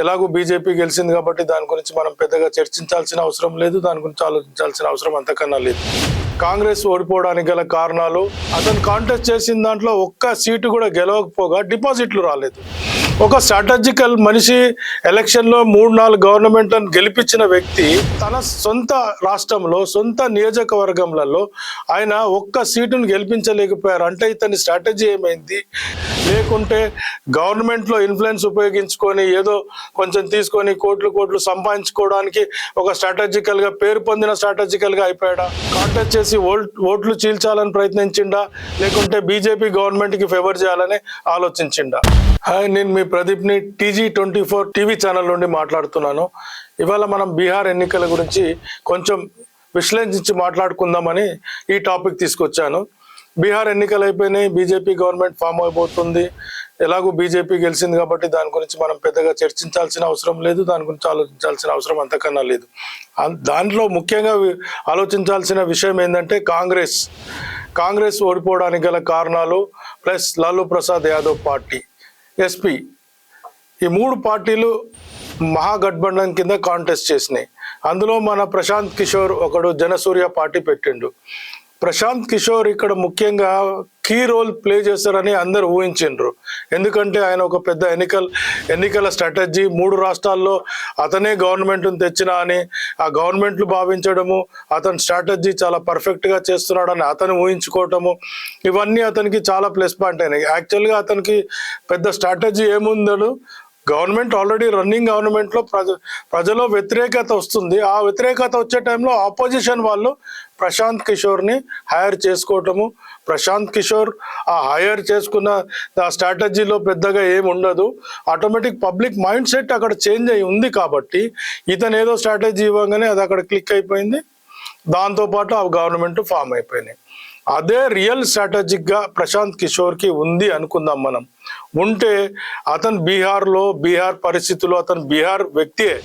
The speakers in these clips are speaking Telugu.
ఎలాగో బీజేపీ గెలిచింది కాబట్టి దాని గురించి మనం పెద్దగా చర్చించాల్సిన అవసరం లేదు దాని గురించి ఆలోచించాల్సిన అవసరం అంతకన్నా లేదు. కాంగ్రెస్ ఓడిపోవడానికి గల కారణాలు అతను కాంటెస్ట్ చేసిన దాంట్లో ఒక్క సీటు కూడా గెలవకపోగా డిపాజిట్లు రాలేదు. ఒక స్ట్రాటజికల్ మనిషి ఎలక్షన్లో మూడు నాలుగు గవర్నమెంట్లను గెలిపించిన వ్యక్తి తన సొంత రాష్ట్రంలో సొంత నియోజకవర్గంలలో ఆయన ఒక్క సీటును గెలిపించలేకపోయారు. అంటే ఇతని స్ట్రాటజీ ఏమైంది? లేకుంటే గవర్నమెంట్లో ఇన్ఫ్లుయెన్స్ ఉపయోగించుకొని ఏదో కొంచెం తీసుకొని కోట్లు కోట్లు సంపాదించుకోవడానికి ఒక స్ట్రాటజికల్గా పేరు పొందిన స్ట్రాటజికల్గా అయిపోయాడా? కాంటాక్ట్ చేసి ఓట్లు చీల్చాలని ప్రయత్నించిండా? లేకుంటే బీజేపీ గవర్నమెంట్కి ఫేవర్ చేయాలని ఆలోచించిండా? హాయ్ నేను మీ ప్రదీప్ని TG twenty four TV channel నుండి మాట్లాడుతున్నాను. ఇవాళ మనం బీహార్ ఎన్నికల గురించి కొంచెం విశ్లేషించి మాట్లాడుకుందామని ఈ టాపిక్ తీసుకొచ్చాను. బీహార్ ఎన్నికలు అయిపోయినాయి బీజేపీ గవర్నమెంట్ ఫామ్ అయిపోతుంది. ఎలాగో బీజేపీ గెలిచింది కాబట్టి దాని గురించి మనం పెద్దగా చర్చించాల్సిన అవసరం లేదు దాని గురించి ఆలోచించాల్సిన అవసరం అంతకన్నా లేదు. దాంట్లో ముఖ్యంగా ఆలోచించాల్సిన విషయం ఏంటంటే కాంగ్రెస్. కాంగ్రెస్ ఓడిపోవడానికి గల కారణాలు plus Lalu Prasad Yadav party. SP ఈ మూడు పార్టీలు మహాగఠబంధన్ కింద కాంటెస్ట్ చేసినాయి. అందులో మన ప్రశాంత్ కిషోర్ ఒకడు జనసూర్య పార్టీ పెట్టిండు. ప్రశాంత్ కిషోర్ ఇక్కడ ముఖ్యంగా కీ రోల్ ప్లే చేస్తారని అందరు ఊహించిండ్రు. ఎందుకంటే ఆయన ఒక పెద్ద ఎన్నికల ఎన్నికల స్ట్రాటజీ మూడు రాష్ట్రాల్లో అతనే గవర్నమెంట్ను తెచ్చినా అని ఆ గవర్నమెంట్లు భావించడము అతని స్ట్రాటజీ చాలా పర్ఫెక్ట్గా చేస్తున్నాడని అతను ఊహించుకోవటము ఇవన్నీ అతనికి చాలా ప్లస్ పాయింట్ అయినాయి. యాక్చువల్గా అతనికి పెద్ద స్ట్రాటజీ ఏముందను గవర్నమెంట్ ఆల్రెడీ రన్నింగ్ గవర్నమెంట్లో ప్రజ ప్రజలో వ్యతిరేకత వస్తుంది. ఆ వ్యతిరేకత వచ్చే టైంలో ఆపోజిషన్ వాళ్ళు ప్రశాంత్ కిషోర్ని హైర్ చేసుకోవటము ప్రశాంత్ కిషోర్ ఆ హైర్ చేసుకున్న ఆ స్ట్రాటజీలో పెద్దగా ఏమి ఉండదు. ఆటోమేటిక్ పబ్లిక్ మైండ్ సెట్ అక్కడ చేంజ్ అయి ఉంది కాబట్టి ఇతను ఏదో స్ట్రాటజీ ఇవ్వగానే అది అక్కడ క్లిక్ అయిపోయింది. దాంతో పాటు ఆ గవర్నమెంట్ ఫామ్ అయిపోయినాయి. అదే రియల్ స్ట్రాటజిక్గా ప్రశాంత్ కిషోర్కి ఉంది అనుకుందాం మనం. ఉంటే అతను బీహార్లో బీహార్ పరిస్థితుల్లో అతను బీహార్ వ్యక్తియే.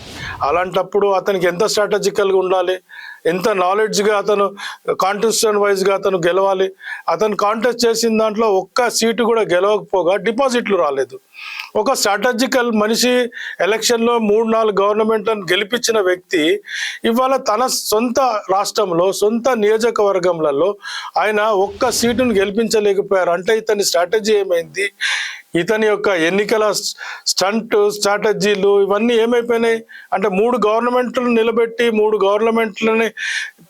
అలాంటప్పుడు అతనికి ఎంత స్ట్రాటజికల్గా ఉండాలి? ఎంత నాలెడ్జ్గా అతను కాంటెస్టెంట్ వైజ్గా అతను గెలవాలి? అతను కాంటెస్ట్ చేసిన దాంట్లో ఒక్క సీటు కూడా గెలవకపోగా డిపాజిట్లు రాలేదు. ఒక స్ట్రాటజికల్ మనిషి ఎలక్షన్లో మూడు నాలుగు గవర్నమెంట్లను గెలిపించిన వ్యక్తి ఇవాళ తన సొంత రాష్ట్రంలో సొంత నియోజకవర్గంలలో ఆయన ఒక్క సీటును గెలిపించలేకపోయారు. అంటే ఇతని స్ట్రాటజీ ఏమైంది? ఇతని యొక్క ఎన్నికల స్టంట్ స్ట్రాటజీలు ఇవన్నీ ఏమైపోయినాయి? అంటే మూడు గవర్నమెంట్లను నిలబెట్టి మూడు గవర్నమెంట్లని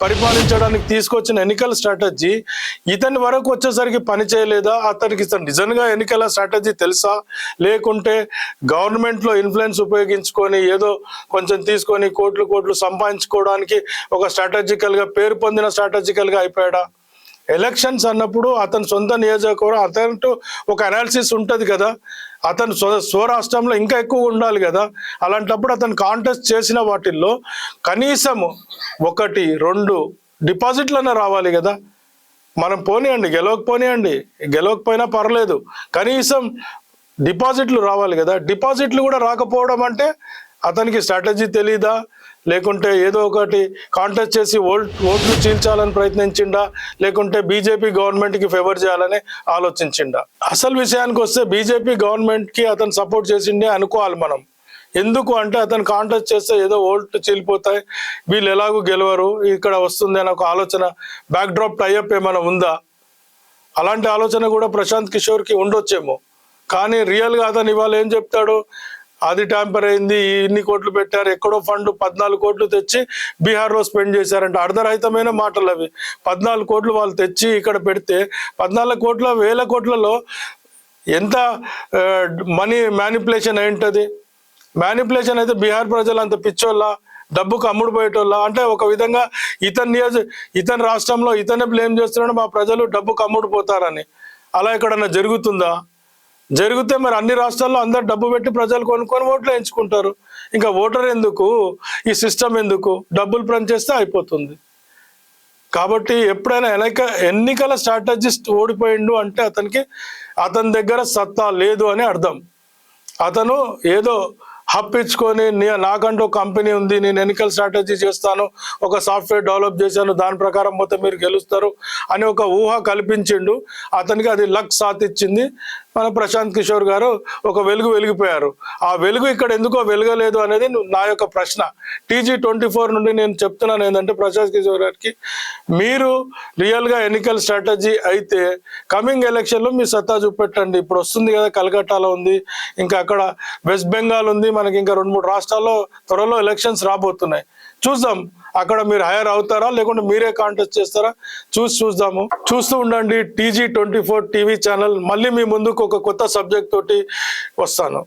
పరిపాలించడానికి తీసుకొచ్చిన ఎన్నికల స్ట్రాటజీ ఇతని వరకు వచ్చేసరికి పని చేయలేదా అతనికి ఇతను నిజంగా ఎన్నికల స్ట్రాటజీ తెలుసా? లేకుంటే గవర్నమెంట్లో ఇన్ఫ్లుయెన్స్ ఉపయోగించుకొని ఏదో కొంచెం తీసుకొని కోట్లు కోట్లు సంపాదించుకోవడానికి ఒక స్ట్రాటజికల్గా పేరు పొందిన స్ట్రాటజికల్గా అయిపోయాడా? ఎలక్షన్స్ అన్నప్పుడు అతని సొంత నియోజకవర్గం అతను ఒక అనాలిసిస్ ఉంటుంది కదా. అతను స్వరాష్ట్రంలో ఇంకా ఎక్కువ ఉండాలి కదా. అలాంటప్పుడు అతను కాంటెస్ట్ చేసిన వాటిల్లో కనీసం ఒకటి రెండు డిపాజిట్లన్నా రావాలి కదా. మనం పోనీయండి గెలవకపోనీయండి. గెలవకపోయినా పర్లేదు. కనీసం డిపాజిట్లు రావాలి కదా. డిపాజిట్లు కూడా రాకపోవడం అంటే అతనికి స్ట్రాటజీ తెలీదా? లేకుంటే ఏదో ఒకటి కాంటెస్ట్ చేసి ఓట్ ఓట్లు చీల్చాలని ప్రయత్నించిండా? లేకుంటే బీజేపీ గవర్నమెంట్కి ఫేవర్ చేయాలని ఆలోచించిండా? అసలు విషయానికి వస్తే బీజేపీ గవర్నమెంట్కి అతను సపోర్ట్ చేసిండే అనుకోవాలి మనం. ఎందుకు అంటే అతను కాంటెస్ట్ చేస్తే ఏదో ఓట్లు చీలిపోతాయి వీళ్ళు ఎలాగో గెలవరు ఇక్కడ వస్తుంది అని ఒక ఆలోచన బ్యాక్ డ్రాప్ టైఅప్ ఏమైనా ఉందా? అలాంటి ఆలోచన కూడా ప్రశాంత్ కిషోర్కి ఉండొచ్చేమో. కానీ రియల్గా అతను ఇవాళ ఏం చెప్తాడు? అది ట్యాంపర్ అయింది ఇన్ని కోట్లు పెట్టారు ఎక్కడో ఫండ్ పద్నాలుగు కోట్లు తెచ్చి బీహార్లో స్పెండ్ చేశారంటే. అర్ధరహితమైన మాటలు అవి. పద్నాలుగు కోట్లు వాళ్ళు తెచ్చి ఇక్కడ పెడితే పద్నాలుగు కోట్ల వేల కోట్లలో ఎంత మనీ మ్యానిపులేషన్ అయి ఉంటుంది మ్యానిపులేషన్ అయితే బీహార్ ప్రజలు అంత పిచ్చోళ్ళ? డబ్బుకు అమ్ముడు పోయేటోళ్ళ? అంటే ఒక విధంగా ఇతని నియోజ ఇతని రాష్ట్రంలో ఇతనే బ్లేమ్ చేస్తున్నాడు మా ప్రజలు డబ్బుకు అమ్ముడు పోతారని. అలా ఎక్కడన్నా జరుగుతుందా? జరిగితే మరి అన్ని రాష్ట్రాల్లో అందరు డబ్బు పెట్టి ప్రజలు కొనుక్కొని ఓట్లు ఎంచుకుంటారు. ఇంకా ఓటర్ ఎందుకు? ఈ సిస్టమ్ ఎందుకు? డబ్బులు పని చేస్తే అయిపోతుంది. కాబట్టి ఎప్పుడైనా ఎన్నిక ఎన్నికల స్ట్రాటజిస్ట్ ఓడిపోయిండు అంటే అతనికి అతని దగ్గర సత్తా లేదు అని అర్థం. అతను ఏదో హప్పించుకొని నాకంటూ కంపెనీ ఉంది నేను ఎన్నికల స్ట్రాటజీ చేస్తాను ఒక సాఫ్ట్వేర్ డెవలప్ చేశాను దాని ప్రకారం పోతే మీరు గెలుస్తారు అని ఒక ఊహ కల్పించిండు. అతనికి అది లక్ సాధించింది. ఇచ్చింది మన ప్రశాంత్ కిషోర్ గారు ఒక వెలుగు వెలిగిపోయారు. ఆ వెలుగు ఇక్కడ ఎందుకో వెలగలేదు అనేది నా యొక్క ప్రశ్న. టీజీ ట్వంటీ ఫోర్ నుండి నేను చెప్తున్నాను ఏంటంటే ప్రశాంత్ కిషోర్ గారికి మీరు రియల్గా ఎన్నికల స్ట్రాటజీ అయితే కమింగ్ ఎలక్షన్లో మీ సత్తా చూపెట్టండి. ఇప్పుడు వస్తుంది కదా కలకట్టాలో ఉంది ఇంకా అక్కడ వెస్ట్ బెంగాల్ ఉంది మనకి ఇంకా రెండు మూడు రాష్ట్రాల్లో త్వరలో ఎలక్షన్స్ రాబోతున్నాయి. చూద్దాం. అక్కడ మీరు హైర్ అవుతారా? లేకుంటే మీరే కాంటెస్ట్ చేస్తారా? చూసి చూద్దాము. చూస్తూ ఉండండి. TG twenty four TV channel. మళ్ళీ మీ ముందుకు ఒక కొత్త సబ్జెక్ట్ తోటి వస్తాను.